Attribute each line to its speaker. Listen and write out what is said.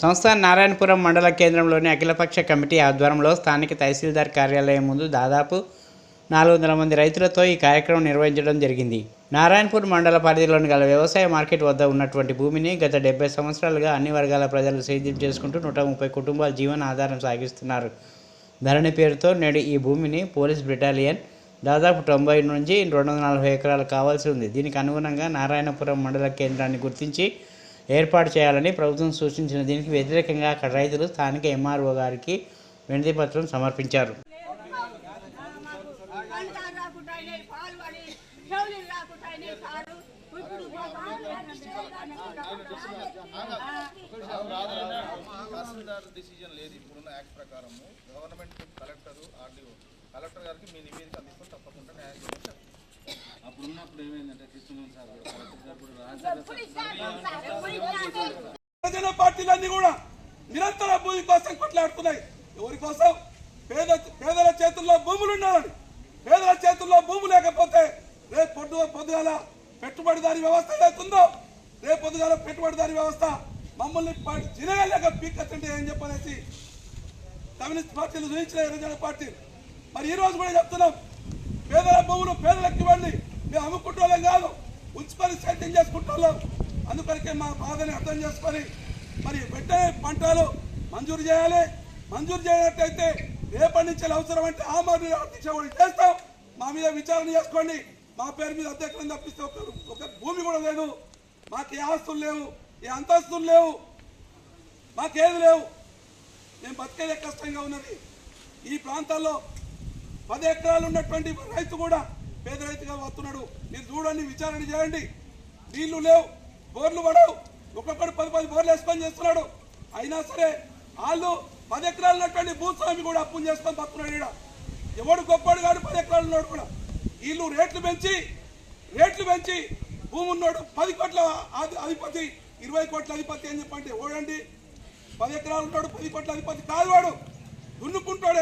Speaker 1: సంస్థ నారాయణపురం మండల కేంద్రంలోని అఖిలపక్ష కమిటీ ఆధ్వర్యంలో స్థానిక తహసీల్దార్ కార్యాలయం ముందు దాదాపు నాలుగు వందల మంది రైతులతో ఈ కార్యక్రమం నిర్వహించడం జరిగింది. నారాయణపూర్ మండల పరిధిలోని గల వ్యవసాయ మార్కెట్ వద్ద ఉన్నటువంటి భూమిని గత డెబ్బై సంవత్సరాలుగా అన్ని వర్గాల ప్రజలు సేద్యం చేసుకుంటూ నూట ముప్పై కుటుంబాల జీవన ఆధారం సాగిస్తున్నారు. ధరణి పేరుతో నేడు ఈ భూమిని పోలీస్ బ్రిటాలియన్ దాదాపు తొంభై నుంచి రెండు వందల నలభై ఎకరాలు కావాల్సి ఉంది. దీనికి అనుగుణంగా నారాయణపురం మండల కేంద్రాన్ని గుర్తించి ఏర్పాటు చేయాలని ప్రభుత్వం సూచించిన దీనికి వ్యతిరేకంగా అక్కడ రైతులు స్థానిక ఎంఆర్ఓ గారికి వినతి పత్రం సమర్పించారు.
Speaker 2: డిసిజన్ లేదు ఇప్పుడున్న యాక్ట్ ప్రకారము గవర్నమెంట్ కలెక్టర్ ఆర్డీఓ కలెక్టర్ గారికి మీ నివేదిక అందిస్తాం. తప్పకుండా న్యాయం చేయండి
Speaker 3: అప్పుడు ఉన్నప్పుడు ఏమైందంటే కృష్ణమోహన్ సార్ కూడా కలెక్టర్ గారు కూడా రాజశేఖర్
Speaker 4: ప్రజల పార్టీలన్నీ కూడా నిరంతర భూమి కోసం కొట్లాడుతున్నాయి. ఎవరి కోసం? పేద పేదల చేతుల్లో భూములు ఉండాలని. పేదల చేతుల్లో భూములు లేకపోతే రేపు పొద్దు పొద్దుగాల పెట్టుబడిదారి వ్యవస్థ ఏదైతుందో రేపు పొద్దుగాల పెట్టుబడిదారి వ్యవస్థ మమ్మల్ని జినగలేక పీకత్తుంటే ఏం చెప్పనేసి కమ్యూనిస్ట్ పార్టీలు చూపించిన గిరిజన పార్టీ. మరి ఈ రోజు కూడా చెప్తున్నాం. పేదల భూములు పేదలకు ఇవ్వండి మేము అమ్ముకుంటోళ్ళం కాదు ఉంచుకొని సేద్యం చేసుకుంటోళ్ళం మా బాధని అర్థం చేసుకొని మరి వెంటనే పంటలు మంజూరు చేయాలి. మంజూరు చేయనట్టయితే రేపటి నుంచి అవసరం అంటే ఆ మరి చేస్తాం. మా మీద విచారణ చేసుకోండి. మా పేరు మీద అధ్యక్షులను తప్పిస్తే ఒక ఒక భూమి కూడా లేదు. మాకు ఏ ఆస్తులు లేవు ఏ అంతస్తులు లేవు మాకేది లేవు. మేము బతికేదే కష్టంగా ఉన్నది. ఈ ప్రాంతాల్లో పది ఎకరాలు ఉన్నటువంటి రైతు కూడా పేద రైతుగా వస్తున్నాడు. మీరు చూడండి విచారణ చేయండి. నీళ్ళు లేవు బోర్లు పడవు. ఒక్కొక్కడు పది పది బోర్లు వేసుకొని చేస్తున్నాడు. అయినా సరే వాళ్ళు పది ఎకరాలు ఉన్నటువంటి భూస్వామి కూడా అప్పులు చేసుకొని బతున్నాడు ఈడ. ఎవడు గొప్పడు కాడు పది ఎకరాలు ఉన్నాడు కూడా. వీళ్ళు రేట్లు పెంచి రేట్లు పెంచి భూమి ఉన్నాడు పది కోట్ల అధిపతి ఇరవై కోట్ల అధిపతి అని చెప్పంటే ఓడండి పది ఎకరాలు ఉంటాడు పది కోట్ల అధిపతి కాదు వాడు. దున్నుకుంటాడు